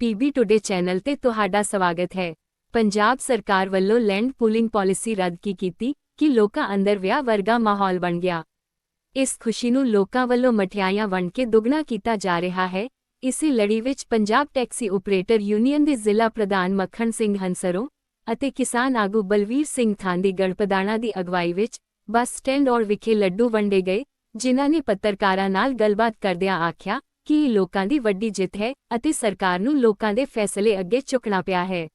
PB today channel ਤੇ ਤੁਹਾਡਾ ਸਵਾਗਤ ਹੈ। ਪੰਜਾਬ ਸਰਕਾਰ ਵੱਲੋਂ ਲੈਂਡ ਪੂਲਿੰਗ ਪਾਲਿਸੀ ਰੱਦ ਕੀ ਕੀਤੀ ਕਿ ਲੋਕਾਂ ਅੰਦਰ ਵਿਆਹ ਵਰਗਾ ਮਾਹੌਲ ਬਣ ਗਿਆ। ਇਸ ਖੁਸ਼ੀ ਨੂੰ ਲੋਕਾਂ ਵੱਲੋਂ ਮਠਿਆਈਆਂ ਵੰਡ ਕੇ ਦੁੱਗਣਾ ਕੀਤਾ ਜਾ ਰਿਹਾ ਹੈ। ਇਸੇ ਲੜੀ ਵਿੱਚ ਪੰਜਾਬ ਟੈਕਸੀ ਆਪਰੇਟਰ ਯੂਨੀਅਨ ਦੇ ਜ਼ਿਲ੍ਹਾ ਪ੍ਰਧਾਨ ਮੱਖਣ ਸਿੰਘ ਹੰਸਰੋਂ ਅਤੇ ਕਿਸਾਨ ਆਗੂ ਬਲਵੀਰ ਸਿੰਘ ਥਾਂਦੀ ਗੜਪਦਾਣਾ ਦੀ ਅਗਵਾਈ ਵਿੱਚ ਬੱਸ ਸਟੈਂਡ ਔਰ ਵਿਖੇ ਲੱਡੂ ਵੰਡੇ ਗਏ, ਜਿਨ੍ਹਾਂ ਨੇ ਪੱਤਰਕਾਰਾਂ ਨਾਲ ਗੱਲਬਾਤ ਕਰਦਿਆਂ ਆਖਿਆ ਕਿ ਇਹ ਲੋਕਾਂ ਦੀ ਵੱਡੀ ਜਿੱਤ ਹੈ ਅਤੇ ਸਰਕਾਰ ਨੂੰ ਲੋਕਾਂ ਦੇ ਫੈਸਲੇ ਅੱਗੇ ਝੁਕਣਾ ਪਿਆ ਹੈ।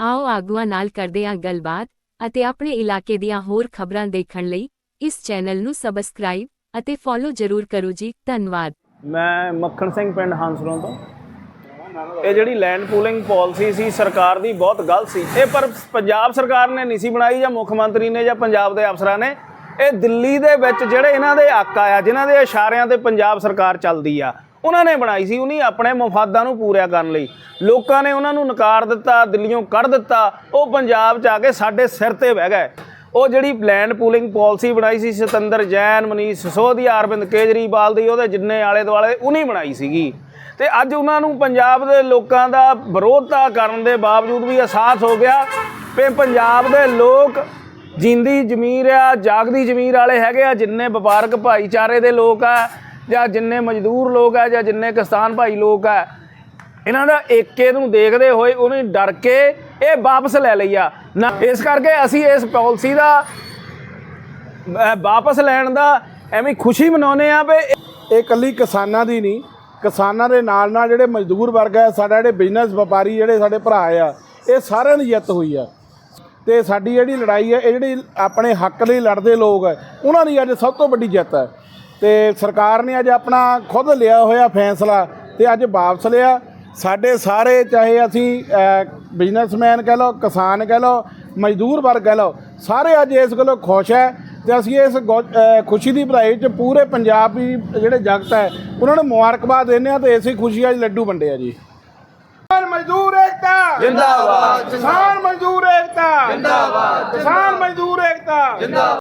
ਆਓ ਆਗੂਆਂ ਨਾਲ ਕਰਦੇ ਹਾਂ ਗੱਲਬਾਤ ਅਤੇ ਆਪਣੇ ਇਲਾਕੇ ਦੀਆਂ ਹੋਰ ਖਬਰਾਂ ਦੇਖਣ ਲਈ ਇਸ ਚੈਨਲ ਨੂੰ ਸਬਸਕ੍ਰਾਈਬ ਅਤੇ ਫੋਲੋ ਜ਼ਰੂਰ ਕਰੋ ਜੀ, ਧੰਨਵਾਦ। ਮੈਂ ਮੱਖਣ ਸਿੰਘ ਪਿੰਡ ਹੰਸਲੋਂ ਤੋਂ। ਇਹ ਜਿਹੜੀ ਲੈਂਡ ਪੂਲਿੰਗ ਪਾਲਿਸੀ ਸੀ, ਸਰਕਾਰ ਦੀ ਬਹੁਤ ਗਲਤ ਸੀ। ਇਹ ਪਰ ਪੰਜਾਬ ਸਰਕਾਰ ਨੇ ਨਹੀਂ ਸੀ ਬਣਾਈ ਜਾਂ ਮੁੱਖ ਮੰਤਰੀ ਨੇ ਜਾਂ ਪੰਜਾਬ ਦੇ ਅਫਸਰਾਂ ਨੇ, ਇਹ ਦਿੱਲੀ ਦੇ ਵਿੱਚ ਜਿਹੜੇ ਇਹਨਾਂ ਦੇ ਹੱਕ ਆ ਜਿਨ੍ਹਾਂ ਦੇ ਇਸ਼ਾਰਿਆਂ ਤੇ ਪੰਜਾਬ ਸਰਕਾਰ ਚੱਲਦੀ ਆ ਉਹਨਾਂ ਨੇ ਬਣਾਈ ਸੀ ਉਹਨੀ ਆਪਣੇ ਮਫਾਦਾਂ ਨੂੰ ਪੂਰਿਆ ਕਰਨ ਲਈ। ਲੋਕਾਂ ਨੇ ਉਹਨਾਂ ਨੂੰ ਨਕਾਰ ਦਿੱਤਾ ਦਿੱਲੀੋਂ ਕੱਢ ਦਿੱਤਾ, ਉਹ ਪੰਜਾਬ 'ਚ ਆ ਕੇ ਸਾਡੇ ਸਿਰ ਤੇ ਬਹਿ ਗਏ। ਉਹ ਜਿਹੜੀ ਲੈਂਡ ਪੂਲਿੰਗ ਪਾਲਿਸੀ ਬਣਾਈ ਸੀ ਸਤਿੰਦਰ ਜੈਨ, ਮਨੀਸ਼ ਸਿਸੋਦੀਆ, ਅਰਵਿੰਦ ਕੇਜਰੀਵਾਲ ਦੀ, ਉਹਦੇ ਜਿੰਨੇ ਆਲੇ ਦੁਆਲੇ ਉਹਨੇ ਬਣਾਈ ਸੀਗੀ। ਤੇ ਅੱਜ ਉਹਨਾਂ ਨੂੰ ਪੰਜਾਬ ਦੇ ਲੋਕਾਂ ਦਾ ਵਿਰੋਧਤਾ ਕਰਨ ਦੇ ਬਾਵਜੂਦ ਵੀ ਅਹਿਸਾਸ ਹੋ ਗਿਆ ਕਿ ਪੰਜਾਬ ਦੇ ਲੋਕ ਜਿੰਦੀ ਜ਼ਮੀਰ ਆ, ਜਾਗਦੀ ਜ਼ਮੀਰ ਵਾਲੇ ਹੈਗੇ ਆ, ਜਿੰਨੇ ਵਪਾਰਕ ਭਾਈਚਾਰੇ ਦੇ ਲੋਕ ਆ ਜਾਂ ਜਿੰਨੇ ਮਜ਼ਦੂਰ ਲੋਕ ਆ ਜਾਂ ਜਿੰਨੇ ਕਿਸਾਨ ਭਾਈ ਲੋਕ ਆ, ਇਹਨਾਂ ਦਾ ਏਕੇ ਨੂੰ ਦੇਖਦੇ ਹੋਏ ਉਹਨੇ ਡਰ ਕੇ ਇਹ ਵਾਪਸ ਲੈ ਲਈਆ ਨਾ, ਇਸ ਕਰਕੇ ਅਸੀਂ ਇਸ ਪਾਲਿਸੀ ਦਾ ਵਾਪਸ ਲੈਣ ਦਾ ਐਵੇਂ ਖੁਸ਼ੀ ਮਨਾਉਂਦੇ ਆ ਵੀ ਇਹ ਇਕੱਲੀ ਕਿਸਾਨਾਂ ਦੀ ਨਹੀਂ, ਕਿਸਾਨਾਂ ਦੇ ਨਾਲ ਨਾਲ ਜਿਹੜੇ ਮਜ਼ਦੂਰ ਵਰਗ ਹੈ ਸਾਡਾ ਜਿਹੜੇ ਬਿਜ਼ਨਸ ਵਪਾਰੀ ਜਿਹੜੇ ਸਾਡੇ ਭਰਾ ਆ, ਇਹ ਸਾਰਿਆਂ ਦੀ ਜਿੱਤ ਹੋਈ ਆ। ਤੇ ਸਾਡੀ ਜਿਹੜੀ ਲੜਾਈ ਹੈ ਇਹ ਜਿਹੜੀ ਆਪਣੇ ਹੱਕ ਲਈ ਲੜਦੇ ਲੋਕ ਹੈ ਉਹਨਾਂ ਦੀ ਅੱਜ ਸਭ ਤੋਂ ਵੱਡੀ ਜਿੱਤ ਹੈ ਤੇ ਸਰਕਾਰ ਨੇ ਅੱਜ ਆਪਣਾ ਖੁਦ ਲਿਆ ਹੋਇਆ ਫੈਸਲਾ ਤੇ ਅੱਜ ਵਾਪਸ ਲਿਆ। ਸਾਡੇ ਸਾਰੇ ਚਾਹੇ ਅਸੀਂ ਬਿਜ਼ਨਸਮੈਨ ਕਹਿ ਲਓ ਕਿਸਾਨ ਕਹਿ ਲਓ ਮਜ਼ਦੂਰ ਵਰਗ ਕਹਿ ਲਓ ਸਾਰੇ ਅੱਜ ਇਸ ਗੱਲੋਂ ਖੁਸ਼ ਹੈ ਤੇ ਅਸੀਂ ਇਸ ਖੁਸ਼ੀ ਦੀ ਵਧਾਈ ਚ ਪੂਰੇ ਪੰਜਾਬੀ ਜਿਹੜੇ ਜਗਤ ਹੈ ਉਹਨਾਂ ਨੂੰ ਮੁਬਾਰਕਬਾਦ ਦਿੰਦੇ ਆ ਤੇ ਇਸੇ ਖੁਸ਼ੀ ਅੱਜ ਲੱਡੂ ਵੰਡੇ ਆ ਜੀ। ਕਿਸਾਨ ਮਜ਼ਦੂਰ ਏਕਤਾ! ਜਿੰਦਾਬਾਦ। ਕਿਸਾਨ ਮਜ਼ਦੂਰ ਏਕਤਾ! ਜਿੰਦਾਬਾਦ। ਕਿਸਾਨ ਮਜ਼ਦੂਰ ਏਕਤਾ!